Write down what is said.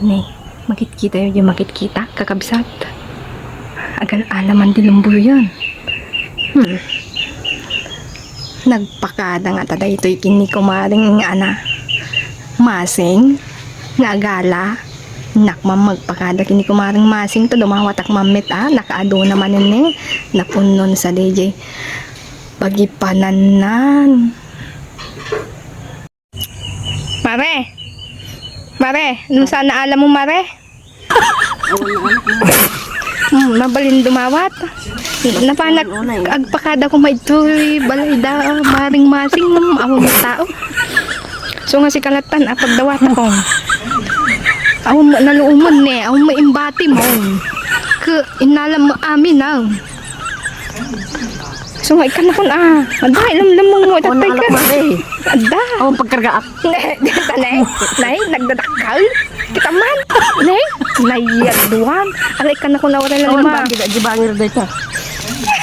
Ni, makit kita yun yung makit kita, kakabsat. Agal alaman di lumbur yan. Hmm. Nagpakada nga tada ito'y kini kumaring nga ana. Masing, nga agala. Nakmam magpakada kini kumaring masing to dumawatak mamit ah. Nakaado naman yun eh. Napunon sa DJ. Pagipananan. Mare! Mare! Nung sana alam mo, Mare? Hmm, mabalin dumawat. Napanak agpakada ko may ito'y balayda maring masing ng awang tao. So nga si kalatan apag dawat ako. Awang mo naluumon ne, awang mo imbati mo. Ke inalam mo amin na. So nga ikan ako ah. Ada ilam mo na tatay ka. Ada. Ako pagkarga ako. Tanay, nay, nagdadakal. Kita man. Nay, nayaduan. Alay ka na ko na wala lang ma. jibangir dito.